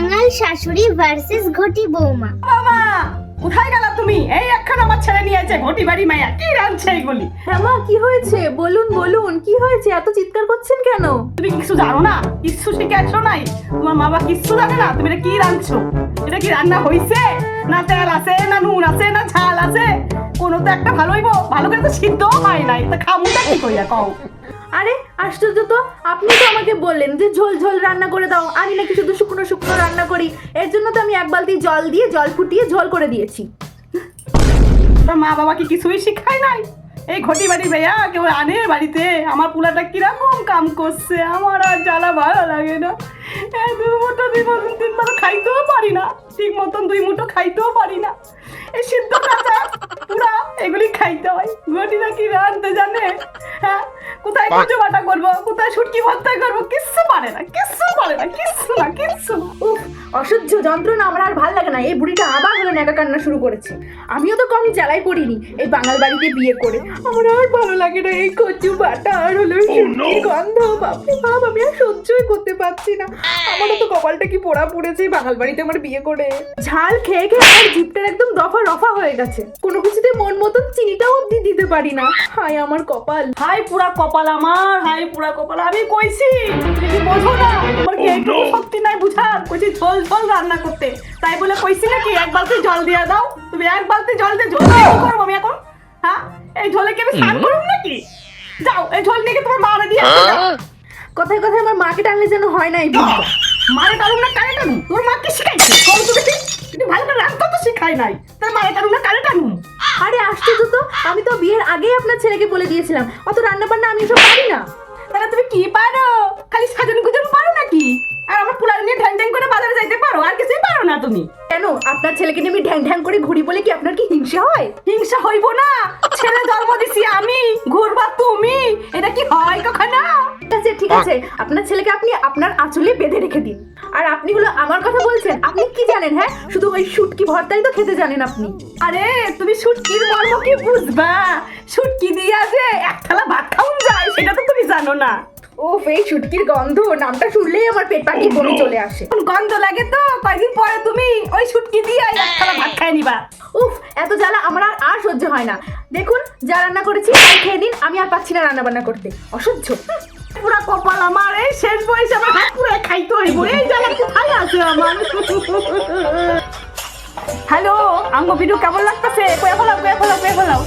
বাঙাল শাশুড়ি ভার্সেস ঘটি বৌমা। বাবা কোথায় গেলা তুমি? এই এখন আমার ছেলে নিয়ে আছে ঘটি বাড়ি মায়া কি রাঁধছে এইগুলি? হ্যাঁ মা কি হয়েছে? বলুন বলুন কি হয়েছে? এত চিৎকার করছেন কেন? তুমি কিছু জানো না? কিচ্ছু শিখে আসো নাই? তোমার মা বাবা কিচ্ছু জানে না? তুমি এটা কি রাঁধছো? এটা কি রান্না হইছে? না তেল আছে না নুন আছে না ঝাল আছে? কোনো তো একটা ভালো হইব। ভালো করে তো সিদ্ধ হয় নাই। তা খামুটা কি কইয়া কও? আরে, আশ্চর্য তো, আপনি তো আমাকে বললেন যে ঝোল ঝোল রান্না করে দাও। আমি নাকি শুধু শুকনো শুকনো রান্না করি। এর জন্য তো আমি এক বালতি জল দিয়ে জল ফুটিয়ে ঝোল করে দিয়েছি। মা বাবাকে কিছুই শিখায় নাই? এই ঘটি বাড়ি ভাইয়া, কেউ আনে বাড়িতে? আমার পুলাটা কীরকম কাম করছে? আমার আর জ্বালা ভালো লাগে না। এই দু মুঠো দুই তিন মুঠো খাইতেও পারি না। ঠিক মতন দুই মুঠো খাইতেও পারি না। এই সিদ্ধ কাঁচা পুরা এগুলি খাইতে হয়। ঘটিটা কি রাঁধতে জানে? হ্যাঁ কোথায় কুচো বাটা করব? কোথায় শুটকি ভর্তা করব? কিচ্ছু পারে না কিচ্ছু পারে না কিচ্ছু না কিচ্ছু অসহ্য যন্ত্রণা আমার আর ভালো লাগে না। এই বুড়িটা আবার হলো নেকা কান্না শুরু করেছে। আমিও তো কম জ্বালাই পড়িনি এই বাঙাল বাড়িতে বিয়ে করে। আমার আর ভালো লাগে না এই কচু বাটা আর হলো শুটকির গন্ধ। বাপরে বাপ আমি আর সহ্যই করতে পারছি না। আমারও তো কপালটা কি পোড়া পড়েছে বাঙাল বাড়িতে আমার বিয়ে করে। ঝাল খেয়ে খেয়ে আমার জিপটার একদম দফা রফা হয়ে গেছে। কোনো মতন চিনিটাও অব্দি দিতে পারি না। হায় আমার কপাল। হাই পুরা কপাল আমার হাই পুরা কপাল। আমি কইছি তুমি বোঝো না? তোমার কি একটু শক্তি নাই বুঝার? কইছি ঝোল ঝোল রান্না করতে। তাই বলে কইছি নাকি এক বালতি জল দিয়ে দাও। তুমি এক বালতি জল দিয়ে ঝোল কি করব আমি এখন। হ্যাঁ? এই ঝোলে কি আমি স্নান করব নাকি? যাও এই ঝোল নিয়ে তোমার মারে দিয়ে। কথায় কথায় আমার মাকে টানলে যেন হয় না এই বুড়িটা মারে টানুম না কারে টানুম তোর মা কি শিখাইছে? তুমি ভালো করে রান্না তো শিখাই নাই। তার মারে টানুম না কারে টানুম আরে আশ্চর্য তো আমি তো বিয়ের আগেই আপনার ছেলেকে বলে দিয়েছিলাম। অত রান্না বান্না আমি এসব পারি না। তাহলে তুমি কি পারো? খালি সাজান গুজন পারো নাকি? আর আমার পুলার নিয়ে ঢ্যাং ঢ্যাং করে বাজারে যাইতে পারো? আর কিছুই পারো না তুমি। কেন? আপনার ছেলেকে নিয়ে আমি ঢ্যাং ঢ্যাং করে ঘুরি বলে কি আপনার কি হিংসা হয়? হিংসা হইব না। ছেলে জন্ম দিছি আমি। ঘুরবা তুমি। এটা কি হয় কখনো? ঠিক আছে ঠিক আছে। আপনার ছেলেকে আপনি আপনার আঁচলে বেঁধে রেখে দিন। আর আপনি হলো আমার কথা বলছেন। আপনি কি জানেন হ্যাঁ? শুধু ওই শুটকি ভর্তাই তো খেতে জানেন আপনি। আরে তুমি শুটকির মর্ম কি বুঝবা? শুটকি দিয়া যে এক থালা ভাত খাওন যায় সেটা তো তুমি জানো না। ও এই শুটকির গন্ধ নামটা শুনলেই আমার পেট পাকিয়ে বমি চলে আসে। গন্ধ লাগে তো? কয়দিন পরে তুমি ওই শুটকি দিয়ে এক থালা ভাত খাই নিবা। উফ এত জ্বালা আমার আর আর সহ্য হয় না। দেখুন যা রান্না করেছি তাই খেয়ে নিন আমি আর পাচ্ছি না রান্না বান্না করতে। অসহ্য। পুরা কপাল আমার এই শেষ বয়সে আমার হাত পুরো খাইতে হইব। এই জ্বালা কোথায় আছে আমার? হ্যালো আঙ্গ ভিডিও কেমন লাগতেছে? কয়ে ফেলাও কয়ে ফেলাও কয়ে ফেলাও